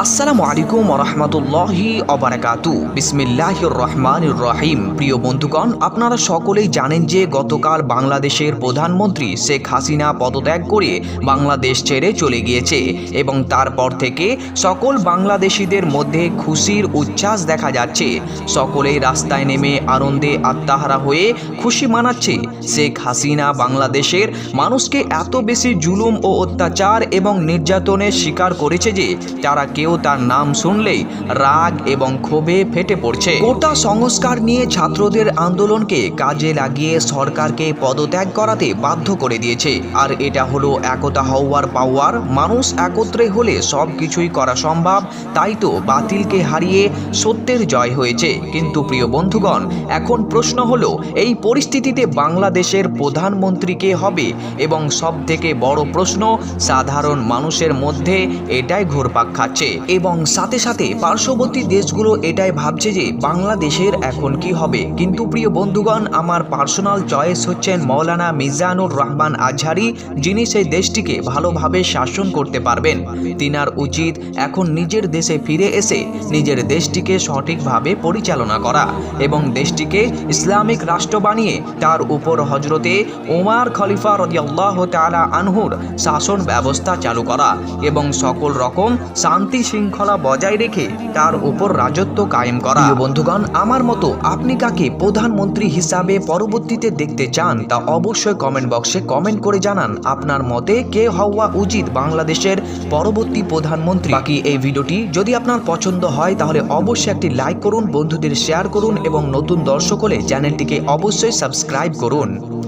আসসালামু আলাইকুম রহমতুল্লাহি অবরাকাতু বিসমিল্লাহির রহমানির রহিম প্রিয় বন্ধুগণ, আপনারা সকলেই জানেন যে গতকাল বাংলাদেশের প্রধানমন্ত্রী শেখ হাসিনা পদত্যাগ করে বাংলাদেশ ছেড়ে চলে গিয়েছে এবং তারপর থেকে সকল বাংলাদেশিদের মধ্যে খুশির উচ্ছ্বাস দেখা যাচ্ছে। সকলেই রাস্তায় নেমে আনন্দে আত্মাহারা হয়ে খুশি মানাচ্ছে। শেখ হাসিনা বাংলাদেশের মানুষকে এত বেশি জুলুম ও অত্যাচার এবং নির্যাতনের শিকার করেছে যে তারা কেউ তার নাম শুনলেই রাগ এবং ক্ষোভে ফেটে পড়ছে। গোটা সংস্কার নিয়ে ছাত্রদের আন্দোলনকে কাজে লাগিয়ে সরকারকে পদত্যাগ করাতে বাধ্য করে দিয়েছে। আর এটা হলো একতা হওয়ার পাওয়ার, মানুষ একত্রে হলে সব কিছুই করা সম্ভব, তাই তো বাতিলকে হারিয়ে সত্যের জয় হয়েছে। কিন্তু প্রিয় বন্ধুগণ, এখন প্রশ্ন হলো, এই পরিস্থিতিতে বাংলাদেশের প্রধানমন্ত্রী কে হবে? এবং সব থেকে বড় প্রশ্ন, সাধারণ মানুষের মধ্যে এটাই ঘুরপাক খাচ্ছে। এবং সাথে সাথে পার্শ্ববর্তী দেশগুলো এটাই ভাবছে যে বাংলাদেশের এখন কি হবে। কিন্তু প্রিয় বন্ধুগণ, আমার পার্সোনাল চয়েস হচ্ছেন মৌলানা মিজানুর রহমান আজহারি, যিনি সেই দেশটিকে ভালোভাবে শাসন করতে পারবেন। তিনার উচিত এখন নিজের দেশে ফিরে এসে নিজের দেশটিকে সঠিকভাবে পরিচালনা করা এবং দেশটিকে ইসলামিক রাষ্ট্র বানিয়ে তার উপর হজরতে ওমার খলিফা রদিয়াল্লাহ তালা আনহুর শাসন ব্যবস্থা চালু করা এবং সকল রকম শান্তি শৃঙ্খলা বজায় রেখে তার উপর রাজত্ব কায়েম করা। বন্ধুগণ, আমার মতো আপনি কাকে প্রধানমন্ত্রী হিসাবে পরবর্তীতে দেখতে চান তা অবশ্যই কমেন্ট বক্সে কমেন্ট করে জানান। আপনার মতে কে হওয়া উচিত বাংলাদেশের পরবর্তী প্রধানমন্ত্রী? বাকি এই ভিডিওটি যদি আপনার পছন্দ হয়, তাহলে অবশ্যই একটি লাইক করুন, বন্ধুদের শেয়ার করুন এবং নতুন দর্শক হলে চ্যানেলটিকে অবশ্যই সাবস্ক্রাইব করুন।